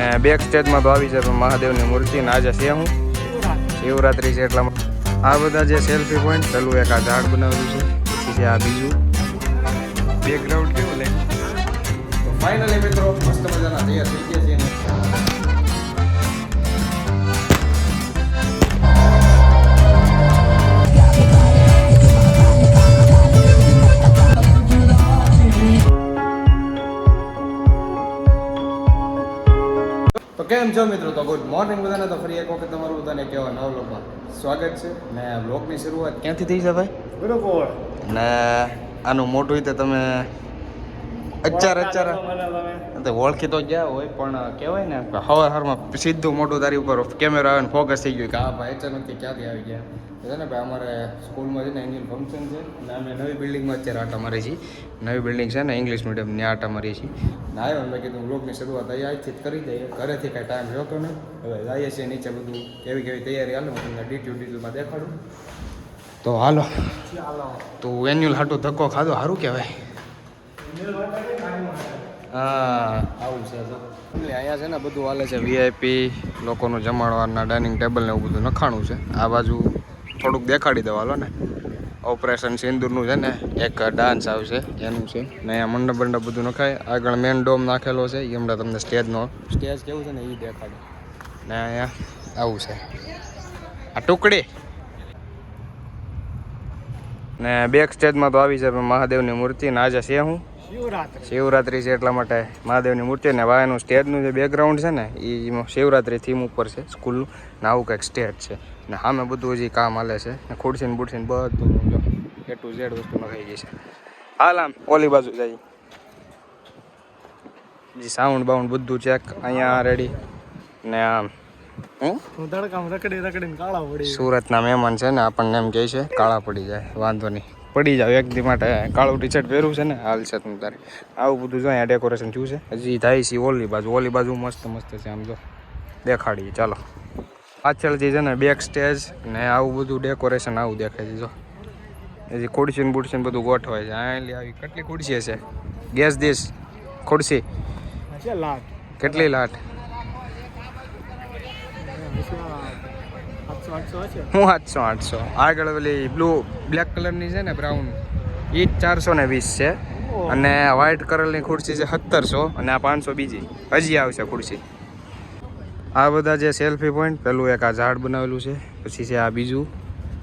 ને બેક સ્ટેજમાં તો આવી છે પણ મહાદેવની મૂર્તિ ને આજે છે હું. શિવરાત્રી છે એટલા આ બધા જે સેલ્ફી પોઈન્ટ પેલું એક આ ઝાડ બનાવેલું છે પછી છે આ બીજું. બેકગ્રાઉન્ડ કેવું લાગ્યું? તો ફાઇનલી મિત્રો મસ્ત મજાના તૈયાર થઈ ગયા છીએ કેમ છો મિત્રો? તો ગુડ મોર્નિંગ બધાને. તો ફરી એક વખત તમારું બધાને કહેવા નવ લોકમાં સ્વાગત છે. ને બ્લોગની શરૂઆત ક્યાંથી થઈ છે ભાઈ? બરોબર ને આનું મોટું રીતે તમે અચાર અચાર તો ઓળખી તો ગયા હોય પણ કહેવાય ને હવે હારમાં સીધું મોટું તારી ઉપર કેમેરા આવે ને ફોકસ થઈ ગયું કે આ ભાઈ અચાનકથી ક્યાંથી આવી ગયા. છે ને ભાઈ અમારે સ્કૂલમાં છે ને એન્યુઅલ ફંક્શન છે. ને અમે નવી બિલ્ડિંગમાં અત્યારે આટા મારી છીએ. નવી બિલ્ડિંગ છે ને ઇંગ્લિશ મીડિયમ ત્યાં આટા મારી છીએ. ને આવ્યો મેં કીધું બ્લોગની શરૂઆત અહીં આજથી જ કરી દઈએ. ઘરેથી કાંઈ ટાઈમ જોતો નહીં. હવે જઈએ છીએ નીચે બધું કેવી કેવી તૈયારી હાલો હું તમને ડીટ્યુ ડીટ્યુમાં દેખાડું. તો હાલો. તો એન્યુઅલ હાટું ધક્કો ખાધો સારું કહેવાય. હા. આવું છે એટલે અહીંયા છે ને બધું હાલે છે વીઆઈપી લોકોનું જમાડવાના ડાઇનિંગ ટેબલ ને એવું બધું નખાણું છે. આ બાજુ થોડુંક દેખાડી દેવાલો ને. ઓપરેશન સિંદૂરનું છે ને એક ડાન્સ આવશે એનું છે. ને અહીંયા મંડપ બંડપ બધું નખાય. આગળ મેન ડોમ નાખેલો છે એ હમણાં તમને સ્ટેજનો સ્ટેજ કેવું છે ને એ દેખાડે. ને અહીંયા આવું છે. આ ટુકડી. ને બેક સ્ટેજમાં તો આવી છે પણ મહાદેવની મૂર્તિ ને આજે છે હું. શિવરાત્રી. છે એટલા માટે મહાદેવની મૂર્તિ ને વાયનું સ્ટેજનું જે બેકગ્રાઉન્ડ છે ને એ શિવરાત્રી થીમ ઉપર છે સ્કૂલનું ને આવું કંઈક સ્ટેજ છે. ને સામે બધું હજી કામ હાલે છે. ને ખુરશીને બુરશીને બધું જો એ ટુ ઝેડ વસ્તુ નખાઈ ગઈ છે. હાલ આમ ઓલી બાજુ જાય જી સાઉન્ડ બાઉન્ડ બધું ચેક અહીંયા રેડી ને આમ સુરતના મહેમાન છે ને આપણને એમ કહે છે કાળા પડી જાય વાંધો નહીં. પડી જાવ એક દી માટે. કાળું ટી શર્ટ પહેર્યું છે ને હાલ છે તમે તારે. આવું બધું જો અહીંયા ડેકોરેશન થયું છે. હજી થાય છે ઓલી બાજુ. ઓલી બાજુ મસ્ત મસ્ત છે આમ જો. દેખાડીએ ચાલો. પાછળથી છે ને બેક સ્ટેજ ને આવું બધું ડેકોરેશન આવું દેખાય છે જો. હજી ખુરશી ને બુરશી બધું ગોઠવાય છે. આ આવી કેટલી ખુરશી હશે? ગેસ દેશ ખુરશી. કેટલી લાટ? હું સાતસો આઠસો. આગળ પેલી બ્લુ બ્લેક કલરની છે ને બ્રાઉન એ જ ચારસો ને વીસ છે. અને વ્હાઇટ કલરની ખુરશી છે સત્તરસો અને આ પાંચસો બીજી. હજી આવશે ખુરશી. આ બધા જે સેલ્ફી પોઈન્ટ પેલું એક આ ઝાડ બનાવેલું છે પછી છે આ બીજું.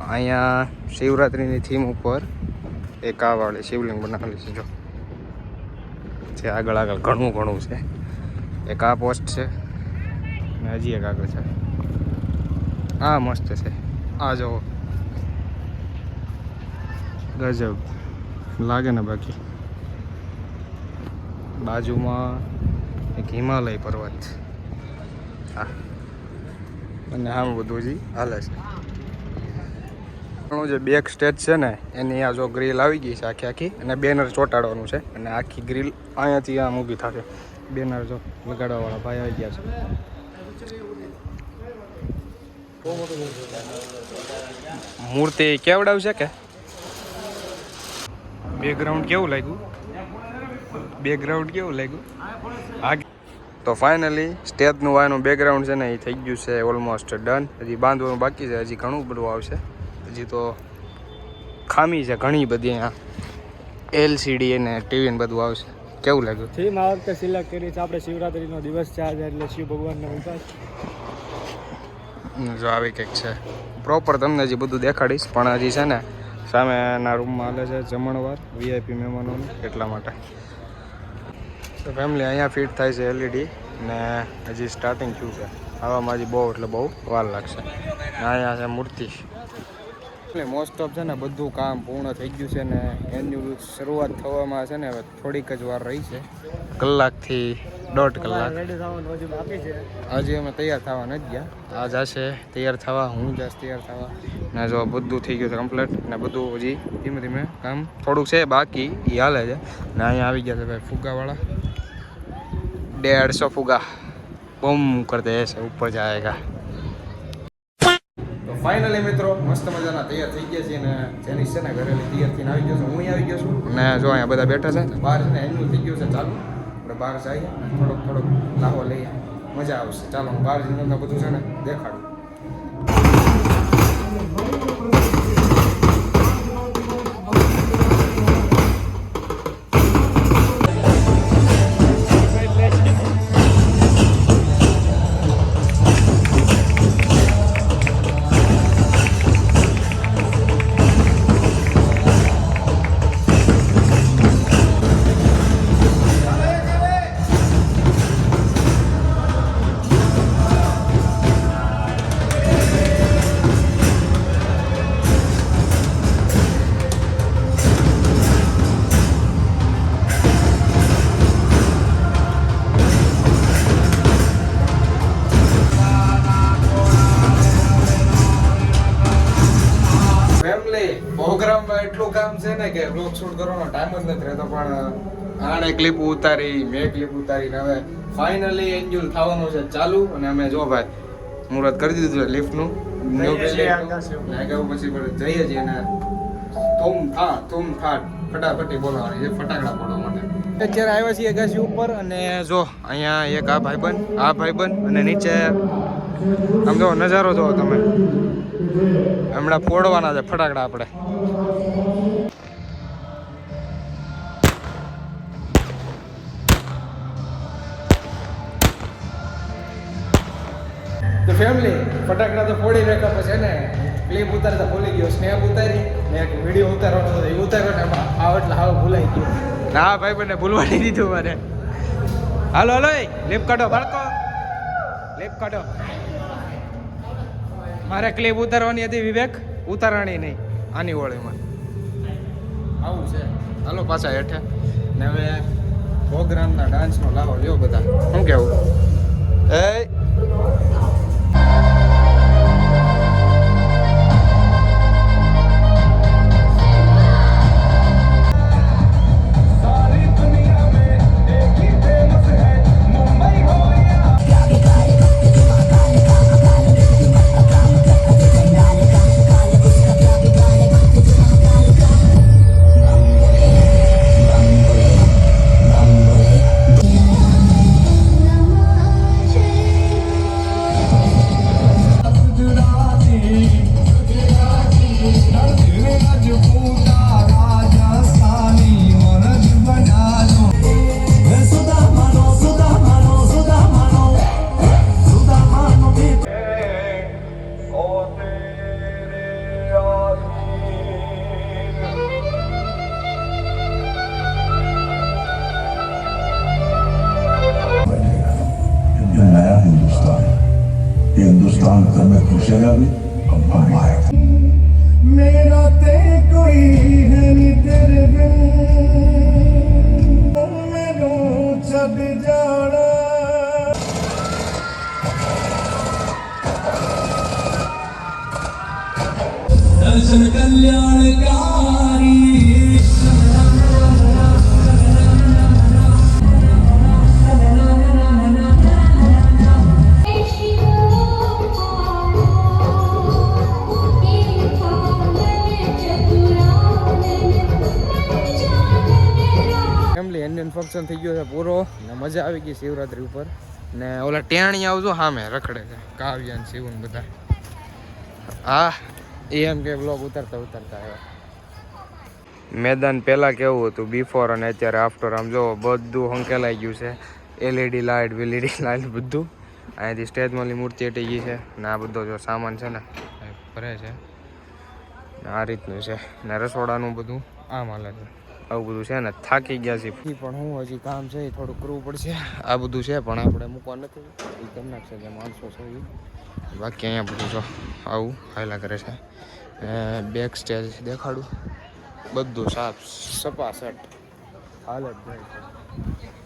અહીંયા શિવરાત્રિની થીમ ઉપર એક આ વાળી શિવલિંગ બનાવેલી છે જો. જે આગળ આગળ ઘણું ઘણું છે. એક આ પોસ્ટ છે. અને હજી એક આગળ છે. આ મસ્ત છે. આ જો ગજબ. લાગે ને બાકી. બાજુમાં એક હિમાલય પર્વત. હા. અને આમ બધું જી હાલે છે. જે બેક સ્ટેજ છે ને, એની આ જો ગ્રીલ આવી ગઈ છે આખી આખી, અને બેનર ચોંટાડવાનું છે. અને આખી ગ્રીલ અહીંયાથી આમ ઊભી થશે બેનર જો લગાડવાવાળા ભાઈ આવી ગયા છે. મૂર્તિ કેવડાવશે કે? બેકગ્રાઉન્ડ કેવું લાગ્યું? બેકગ્રાઉન્ડ કેવું લાગ્યું? તો ફાઇનલી સ્ટેજનું વાયનું બેકગ્રાઉન્ડ છે ને એ થઈ ગયું છે ઓલમોસ્ટ ડન હજી બાંધવાનું બાકી છે હજી ઘણું બધું આવશે. હજી તો ખામી છે ઘણી બધી અહીંયા. એલસીડી અને ટીવી ને બધું આવશે. કેવું લાગ્યું? થીમ આ વખતે સિલેક્ટ કરી છે. આપણે શિવરાત્રીનો દિવસ છે આજે એટલે શિવ ભગવાનનો ઉપાસ જો આવી કંઈક છે. પ્રોપર તમને હજી બધું દેખાડીશ, પણ હજી છે ને, સામેના રૂમમાં હાલે છે જમણવાર વીઆઈપી મહેમાનોને, એટલા માટે. તો ફેમિલી અહીંયા ફિટ થાય છે એલઈડી ને હજી સ્ટાર્ટિંગ થયું છે. આવામાં હજી બહુ, એટલે બહુ વાર લાગશે. અહીંયા છે મૂર્તિ. એટલે મોસ્ટ ઓફ છે ને બધું કામ પૂર્ણ થઈ ગયું છે ને એની શરૂઆત થવામાં છે ને, હવે થોડીક જ વાર રહી છે. કલાકથી દોઢ કલાક. હજી અમે તૈયાર થવા નથી ગયા. આ જશે તૈયાર થવા હું જશ તૈયાર થવા. ને જો બધું થઈ ગયું છે કમ્પ્લીટ ને બધું હજી ધીમે ધીમે કામ થોડુંક છે બાકી એ હાલે છે. ને અહીંયા આવી ગયા છે ભાઈ ફુગાવાળા. દેડસો ફુગા. બમ કરતે છે ઉપર જાયગા ફાઇનલી મિત્રો મસ્ત મજાના તૈયાર થઈ ગયા છે ને જેની છે ને ઘરેલી તૈયાર થઈને આવી ગયો છું. હું આવી ગયો છું. ને જો અહીંયા બધા બેઠા છે બહાર એનું થઈ ગયું છે ચાલુ. બહાર જઈએ થોડોક થોડોક લાહો લઈએ મજા આવશે. ચાલો, હું બહાર જઈને બધું છે ને દેખાડું. કામ છે ને કે બ્લોગ શૂટ કરવાનો ટાઈમ જ નથી રહેતો પણ આણે ક્લિપ ઉતારી મેં ક્લિપ ઉતારી ને હવે ફાઇનલી એન્જ્યુલ થવાનું છે ચાલુ અને અમે જો ભાઈ મુહૂર્ત કરી દીધું છે લિફ્ટનું પછી જઈએ છીએ ને ધૂમ થા ધૂમ થાટ ફટાફટી બોલાવાની છે ફટાકડા બોલવા માટે. અત્યારે આવ્યા છીએ ગાસી ઉપર અને જો અહીંયા એક આ ભાઈબંધ આ ભાઈબંધ અને નીચે આમ જો નજારો જોવો તમે. હમણાં ફોડવાના છે ફટાકડા આપણે. તો ફેમિલી ફટાકડા તો ફોડી નાખ્યા પછી ને ક્લિપ ઉતારતા ભૂલી ગયો સ્નેપ ઉતારી ને એક વીડિયો ઉતારવાનો હતો. એ ઉતાર્યો ને એમાં આવ એટલે હાવ ભૂલાઈ ગયો. ના ભાઈ બને ભૂલવા નહીં દીધું મારે. હાલો હાલો લીપ કાઢો બાળકો. લીપ કાઢો. મારે ક્લિપ ઉતારવાની હતી વિવેક ઉતારવાની નહીં આની ઓળીમાં આવું છે. હાલો પાછા હેઠે. ને હવે પ્રોગ્રામના ડાન્સનો લાવો લ્યો બધા. શું કેવું એ Islam demek güzel abi ama. મજા આવી ગઈ શિવરાત્રી ઉપર. ને ઓલા ટેણી આવજો સામે રખડે છે. કાવ્યા ને શિવન બધા. હા એમ કે બ્લોગ ઉતારતા ઉતારતા આવ્યા. મેદાન પહેલાં કેવું હતું? બિફોર અને અત્યારે આફ્ટર આમ જો બધું હંકેલાઈ ગયું છે. એલઈડી લાઇટ વેલીડી લાઇટ બધું. અહીંયાથી સ્ટેજમાંની મૂર્તિ હટી ગઈ છે. ને આ બધો જો સામાન છે ને ભરે છે. આ રીતનું છે. ને રસોડાનું બધું. આમ હાલે છે. આવું બધું છે ને, થાકી ગયા છે પણ હું હજી કામ છે એ થોડું કરવું પડશે. આ બધું છે, પણ આપણે મૂકવા નથી. એ કરી નાખશે જે માણસો છે એ બાકી અહીંયા બધું જો, આવું હાયલા કરે છે. બેક સ્ટેજ દેખાડું. બધું સાફ સપાસટ હાલત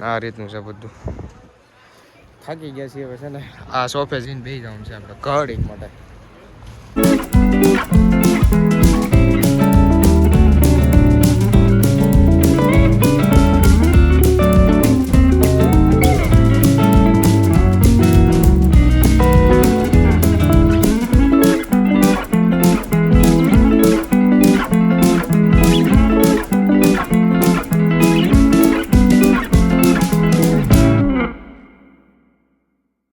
આ રીતનું છે બધું. થાકી ગયા છીએ હવે છે ને. આ સોફે જઈને બેસી જવાનું છે આપણે ઘડીક માટે.